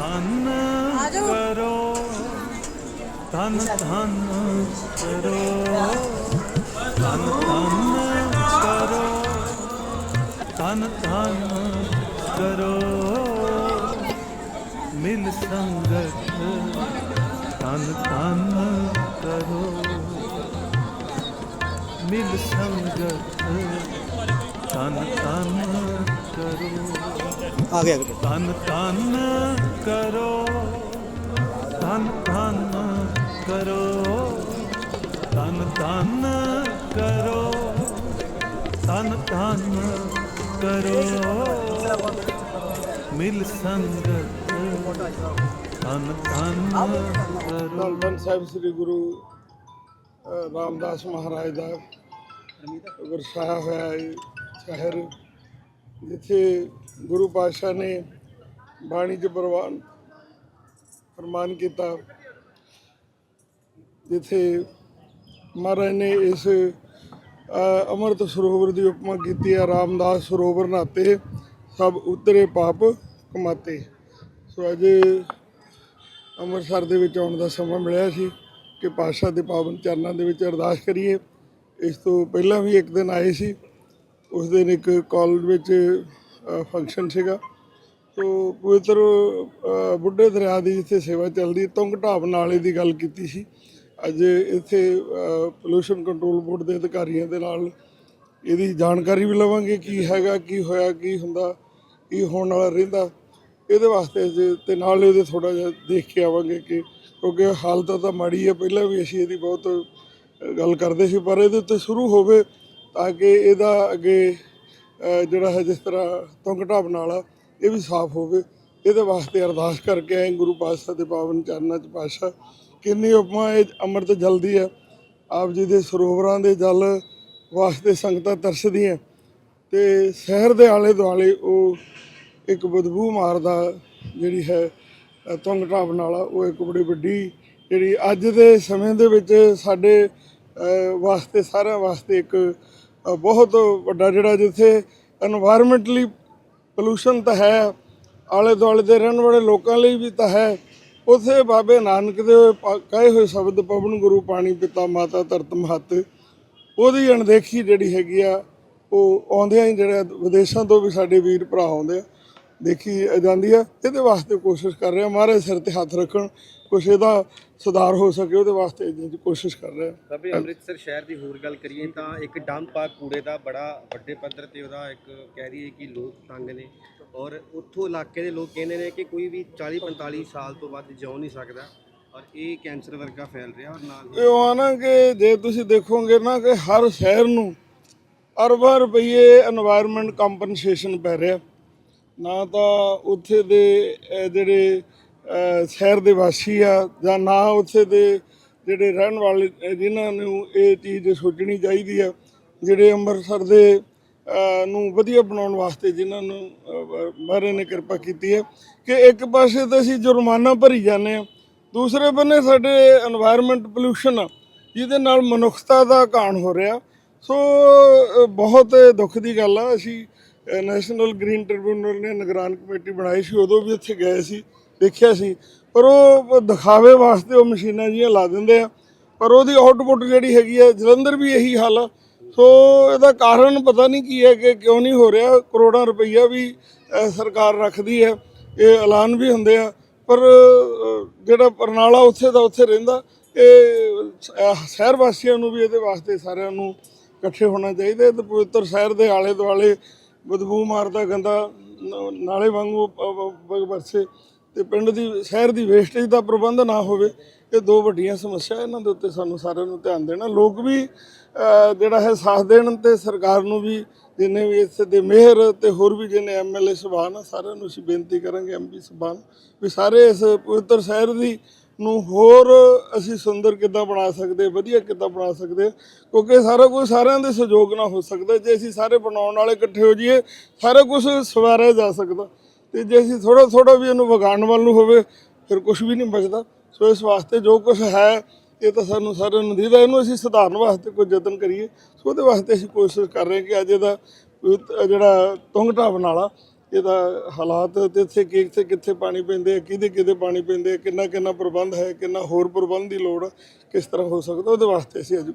ਧਨ ਕਰੋ। ਧਨ ਧਨ ਕਰੋ। ਧਨ ਧਨ ਕਰੋ। ਧਨ ਧਨ ਕਰੋ। ਮਿਲ ਸੰਗਤ। ਧਨ ਧਨ ਕਰੋ। ਮਿਲ ਸੰਗਤ। ਧਨ ਧਨ ਆ ਗਿਆ ਧਨ ਧਨ ਕਰੋ। ਧਨ ਧਨ ਕਰੋ। ਧਨ ਧਨ ਕਰੋ। ਧਨ ਧਨ ਕਰੋ। ਮਿਲ ਸੰਗਤ। ਧਨ ਧਨ ਕਰੋ। ਧੰਨ ਧੰਨ ਸਾਹਿਬ ਸ੍ਰੀ ਗੁਰੂ ਰਾਮਦਾਸ ਮਹਾਰਾਜ ਦਾ ਵਰਸਾਇਆ ਹੋਇਆ ਇਹ ਸ਼ਹਿਰ। ਜਿੱਥੇ ਗੁਰੂ ਪਾਤਸ਼ਾਹ ਨੇ ਬਾਣੀ ਚ ਪ੍ਰਵਾਨ ਫਰਮਾਨ ਕੀਤਾ ਜਿੱਥੇ ਮਹਾਰਾਜ ਨੇ ਇਸ ਅ, ਅੰਮ੍ਰਿਤ ਸਰੋਵਰ ਦੀ ਉਪਮਾ ਕੀਤੀ ਹੈ ਰਾਮਦਾਸ ਸਰੋਵਰ ਨਾਤੇ ਸਭ ਉਤਰੇ ਪਾਪ ਕਮਾਤੇ। ਸੋ ਅੱਜ ਅੰਮ੍ਰਿਤਸਰ ਦੇ ਵਿੱਚ ਆਉਣ ਦਾ ਸਮਾਂ ਮਿਲਿਆ ਸੀ ਕਿ ਪਾਤਸ਼ਾਹ ਦੇ ਪਾਵਨ ਚਰਨਾਂ ਦੇ ਵਿੱਚ ਅਰਦਾਸ ਕਰੀਏ। ਇਸ ਤੋਂ ਪਹਿਲਾਂ ਵੀ ਇੱਕ ਦਿਨ ਆਏ ਸੀ। ਉਸ ਦਿਨ ਇੱਕ ਕਾਲਜ ਵਿੱਚ ਫੰਕਸ਼ਨ ਸੀਗਾ। ਤੋ ਪਵਿੱਤਰ ਬੁੱਢੇ ਦਰਿਆ ਦੀ ਜਿੱਥੇ ਸੇਵਾ ਚੱਲਦੀ, ਤੁੰਗ ਢਾਬ ਨਾਲੇ ਦੀ ਗੱਲ ਕੀਤੀ ਸੀ। ਅੱਜ ਇੱਥੇ ਪੋਲੂਸ਼ਨ ਕੰਟਰੋਲ ਬੋਰਡ ਦੇ ਅਧਿਕਾਰੀਆਂ ਦੇ ਨਾਲ ਇਹਦੀ ਜਾਣਕਾਰੀ ਵੀ ਲਵਾਂਗੇ, ਕੀ ਹੈਗਾ, ਕੀ ਹੋਇਆ, ਕੀ ਹੁੰਦਾ, ਕੀ ਹੋਣ ਵਾਲਾ ਰਹਿੰਦਾ। ਇਹਦੇ ਵਾਸਤੇ ਜੇ ਤੇ ਨਾਲ ਇਹਦੇ ਥੋੜਾ ਜਿਹਾ ਦੇਖ ਕੇ ਆਵਾਂਗੇ ਕਿ ਕਿਉਂਕਿ ਹਾਲਤ ਤਾਂ ਮਾੜੀ ਹੈ ਪਹਿਲਾਂ ਵੀ ਅਸੀਂ ਇਹਦੀ ਬਹੁਤ ਗੱਲ ਕਰਦੇ ਸੀ, ਪਰ ਇਹਦੇ ਉੱਤੇ ਸ਼ੁਰੂ ਹੋਵੇ ਤਾਂ ਕਿ ਇਹਦਾ ਅੱਗੇ ਜਿਹੜਾ ਹੈ ਜਿਸ ਤਰ੍ਹਾਂ ਤੁੰਗ ਢਾਬ ਨਾਲਾ ਇਹ ਵੀ ਸਾਫ਼ ਹੋਵੇ। ਇਹਦੇ ਵਾਸਤੇ ਅਰਦਾਸ ਕਰਕੇ ਆਏ ਗੁਰੂ ਪਾਤਸ਼ਾਹ ਦੇ ਪਾਵਨ ਚਰਨਾਂ 'ਚ ਪਾਤਸ਼ਾਹ। ਕਿੰਨੀ ਉਪਮਾ ਇਹ ਅੰਮ੍ਰਿਤ ਜਲਦੀ ਹੈ। ਆਪ ਜੀ ਦੇ ਸਰੋਵਰਾਂ ਦੇ ਜਲ ਵਾਸਤੇ ਸੰਗਤਾਂ ਤਰਸਦੀਆਂ। ਤੇ ਸ਼ਹਿਰ ਦੇ ਆਲੇ ਦੁਆਲੇ ਉਹ ਇੱਕ ਬਦਬੂ ਮਾਰਦਾ ਜਿਹੜੀ ਹੈ ਅ, ਤੁੰਗ ਢਾਬ ਨਾਲਾ ਉਹ ਇੱਕ ਬੜੀ ਵੱਡੀ ਜਿਹੜੀ ਅੱਜ ਦੇ ਸਮੇਂ ਦੇ ਵਿੱਚ ਸਾਡੇ ਵਾਸਤੇ ਸਾਰਿਆਂ ਵਾਸਤੇ ਇੱਕ ਬਹੁਤ ਵੱਡਾ ਜਿਹੜਾ ਜਿੱਥੇ এনवायरमेंटਲੀ ਪੋਲੂਸ਼ਨ ਤਾਂ ਹੈ, ਆਲੇ ਦੁਆਲੇ ਦੇ ਰਹਿਣ ਵਾਲੇ ਲੋਕਾਂ ਲਈ ਵੀ ਤਾਂ ਹੈ। ਉਥੇ ਬਾਬੇ ਨਾਨਕ ਦੇ ਕਹੇ ਹੋਏ ਸ਼ਬਦ, ਪਵਨ ਗੁਰੂ, ਪਾਣੀ ਪਿਤਾ, ਮਾਤਾ, ਧਰਤ, ਮਹਤ, ਉਹਦੀ ਅਣਦੇਖੀ ਜਿਹੜੀ ਹੈਗੀ ਆ, ਉਹ ਆਉਂਦਿਆਂ ਹੀ ਜਿਹੜਾ ਵਿਦੇਸ਼ਾਂ ਤੋਂ ਵੀ ਸਾਡੇ ਵੀਰ ਭਰਾ ਆਉਂਦੇ ਆ। ਦੇਖੀ ਜਾਂਦੀ ਹੈ। ਇਹਦੇ ਵਾਸਤੇ ਕੋਸ਼ਿਸ਼ ਕਰ ਰਿਹਾ ਮਹਾਰਾਜ ਸਿਰ ਤੇ ਹੱਥ ਰੱਖਣ ਕੁਛ ਇਹਦਾ ਸੁਧਾਰ ਹੋ ਸਕੇ ਉਹਦੇ ਵਾਸਤੇ ਇਹਦੀ ਕੋਸ਼ਿਸ਼ ਕਰ ਰਿਹਾ। ਬਾਬੇ ਅੰਮ੍ਰਿਤਸਰ ਸ਼ਹਿਰ ਦੀ ਹੋਰ ਗੱਲ ਕਰੀਏ ਤਾਂ ਇੱਕ ਡੰਪ ਆ ਕੂੜੇ ਦਾ ਬੜਾ ਵੱਡੇ ਪੱਧਰ ਤੇ ਉਹਦਾ ਇੱਕ ਕਹਿ ਰਹੀਏ ਕਿ ਲੋਕ ਤੰਗ ਨੇ ਔਰ ਉੱਥੋਂ ਇਲਾਕੇ ਦੇ ਲੋਕ ਕਹਿੰਦੇ ਨੇ ਕਿ ਕੋਈ ਵੀ 40 45 ਸਾਲ ਤੋਂ ਵੱਧ ਜਿਉ ਨਹੀਂ ਸਕਦਾ ਔਰ ਇਹ ਕੈਂਸਰ ਵਰਗਾ ਫੈਲ ਰਿਹਾ ਔਰ ਨਾਲ ਇਹ ਆ ਨਾ ਕਿ ਜੇ ਤੁਸੀਂ ਦੇਖੋਗੇ ਨਾ ਕਿ ਹਰ ਸ਼ਹਿਰ ਨੂੰ ਅਰਬਾਂ ਰੁਪਏ এনवायरमेंट ਕੰਪਨਸੇਸ਼ਨ ਪੈ ਰਿਹਾ। ਨਾ ਤਾਂ ਉੱਥੇ ਦੇ ਜਿਹੜੇ ਸ਼ਹਿਰ ਦੇ ਵਾਸੀ ਆ ਜਾਂ ਨਾ ਉੱਥੇ ਦੇ ਜਿਹੜੇ ਰਹਿਣ ਵਾਲੇ ਜਿਨ੍ਹਾਂ ਨੂੰ ਇਹ ਚੀਜ਼ ਸੋਚਣੀ ਚਾਹੀਦੀ ਆ, ਜਿਹੜੇ ਅੰਮ੍ਰਿਤਸਰ ਦੇ ਨੂੰ ਵਧੀਆ ਬਣਾਉਣ ਵਾਸਤੇ ਜਿਨ੍ਹਾਂ ਨੂੰ ਮਹਾਰਾਜ ਨੇ ਕਿਰਪਾ ਕੀਤੀ ਹੈ, ਕਿ ਇੱਕ ਪਾਸੇ ਤਾਂ ਅਸੀਂ ਜੁਰਮਾਨਾ ਭਰੀ ਜਾਂਦੇ ਆ ਦੂਸਰੇ ਬੰਨੇ ਸਾਡੇ এনवायरमेंट ਪੋਲੂਸ਼ਨ ਆ, ਜਿਹਦੇ ਨਾਲ ਮਨੁੱਖਤਾ ਦਾ ਘਾਣ ਹੋ ਰਿਹਾ, ਸੋ ਬਹੁਤ ਦੁੱਖ ਦੀ ਗੱਲ ਆ, ਅਸੀਂ ਨੈਸ਼ਨਲ ਗ੍ਰੀਨ ਟ੍ਰਿਬਿਊਨਲ ਨੇ ਨਿਗਰਾਨ ਕਮੇਟੀ ਬਣਾਈ ਸੀ, ਉਦੋਂ ਵੀ ਇੱਥੇ ਗਏ ਸੀ, ਦੇਖਿਆ ਸੀ। ਪਰ ਉਹ ਦਿਖਾਵੇ ਵਾਸਤੇ ਉਹ ਮਸ਼ੀਨਾਂ ਜੀਆਂ ਲਾ ਦਿੰਦੇ ਆ। ਪਰ ਉਹਦੀ ਆਊਟਪੁੱਟ ਜਿਹੜੀ ਹੈਗੀ ਆ, ਜਲੰਧਰ ਵੀ ਇਹੀ ਹਾਲ ਆ। ਸੋ, ਇਹਦਾ ਕਾਰਨ ਪਤਾ ਨਹੀਂ ਕੀ ਹੈ ਕਿ ਕਿਉਂ ਨਹੀਂ ਹੋ ਰਿਹਾ। ਕਰੋੜਾਂ ਰੁਪਈਆ ਵੀ ਸਰਕਾਰ ਰੱਖਦੀ ਹੈ। ਇਹ ਐਲਾਨ ਵੀ ਹੁੰਦੇ ਆ। ਪਰ ਜਿਹੜਾ ਪਰਨਾਲਾ ਉੱਥੇ ਦਾ ਉੱਥੇ ਰਹਿੰਦਾ, ਇਹ ਸ਼ਹਿਰ ਵਾਸੀਆਂ ਨੂੰ ਵੀ ਇਹਦੇ ਵਾਸਤੇ ਸਾਰਿਆਂ ਨੂੰ ਇਕੱਠੇ ਹੋਣਾ ਚਾਹੀਦਾ। ਹੈ ਤੇ ਪਵਿੱਤਰ ਸ਼ਹਿਰ ਦੇ ਆਲੇ ਦੁਆਲੇ ਬਦਬੂ ਮਾਰਦਾ ਗੰਦਾ ਨਾਲੇ ਵਾਂਗੂ ਵਰਸੇ। ਤੇ ਪਿੰਡ ਦੀ, ਸ਼ਹਿਰ ਦੀ ਵੇਸਟੇਜ ਦਾ ਪ੍ਰਬੰਧ ਨਾ ਹੋਵੇ, ਇਹ ਦੋ ਵੱਡੀਆਂ ਸਮੱਸਿਆ ਇਹਨਾਂ ਦੇ ਉੱਤੇ ਸਾਨੂੰ ਸਾਰਿਆਂ ਨੂੰ ਧਿਆਨ ਦੇਣਾ। ਲੋਕ ਵੀ ਜਿਹੜਾ ਹੈ ਸਾਥ ਦੇਣ ਤੇ ਸਰਕਾਰ ਨੂੰ ਵੀ, ਜਿੰਨੇ ਵੀ ਇਸ ਦੇ ਮੇਅਰ ਤੇ ਹੋਰ ਵੀ ਜਿੰਨੇ ਐਮਐਲਏ ਸਭਾਨ ਆ ਸਾਰਿਆਂ ਨੂੰ ਅਸੀਂ ਬੇਨਤੀ ਕਰਾਂਗੇ ਐਮਪੀ ਸਭਾਨ ਵੀ ਸਾਰੇ ਇਸ ਪਵਿੱਤਰ ਸ਼ਹਿਰ ਦੀ ਨੂੰ ਹੋਰ ਅਸੀਂ ਸੁੰਦਰ ਕਿੱਦਾਂ ਬਣਾ ਸਕਦੇ, ਵਧੀਆ ਕਿੱਦਾਂ ਬਣਾ ਸਕਦੇ, ਕਿਉਂਕਿ ਸਾਰਾ ਕੁਝ ਸਾਰਿਆਂ ਦੇ ਸਹਿਯੋਗ ਨਾਲ ਹੋ ਸਕਦਾ, ਜੇ ਅਸੀਂ ਸਾਰੇ ਬਣਾਉਣ ਵਾਲੇ ਇਕੱਠੇ ਹੋ ਜਾਈਏ, ਸਾਰਾ ਕੁਝ ਸਵਾਰਿਆ ਜਾ ਸਕਦਾ, ਤੇ ਜੇ ਅਸੀਂ ਥੋੜਾ ਥੋੜਾ ਵੀ ਇਹਨੂੰ ਵਿਗਾੜਨ ਵੱਲ ਨੂੰ ਹੋਵੇ, ਫਿਰ ਕੁਝ ਵੀ ਨਹੀਂ ਬਚਦਾ। ਸੋ ਇਸ ਵਾਸਤੇ ਜੋ ਕੁਝ ਹੈ, ਇਹ ਤਾਂ ਸਾਨੂੰ ਸਾਰਿਆਂ ਨੂੰ ਦੀਦਾ, ਇਹਨੂੰ ਅਸੀਂ ਸੁਧਾਰਨ ਵਾਸਤੇ ਕੋਈ ਯਤਨ ਕਰੀਏ, ਸੋ ਉਹਦੇ ਵਾਸਤੇ ਅਸੀਂ ਕੋਸ਼ਿਸ਼ ਕਰ ਰਹੇ ਕਿ ਅੱਜ ਇਹਦਾ ਜਿਹੜਾ ਤੁੰਗ ਢਾਬਣ ਇਹਦਾ ਹਾਲਾਤ ਤੇ ਇੱਥੇ ਕਿੱਥੇ ਕਿੱਥੇ ਪਾਣੀ ਪੈਂਦੇ ਆ, ਕਿਹਦੇ ਕਿਹਦੇ ਪਾਣੀ ਪੈਂਦੇ ਆ, ਕਿੰਨਾ ਕਿੰਨਾ ਪ੍ਰਬੰਧ ਹੈ, ਕਿੰਨਾ ਹੋਰ ਪ੍ਰਬੰਧ ਦੀ ਲੋੜ ਕਿਸ ਤਰ੍ਹਾਂ ਹੋ ਸਕਦਾ, ਉਹਦੇ ਵਾਸਤੇ ਅਸੀਂ ਅੱਜ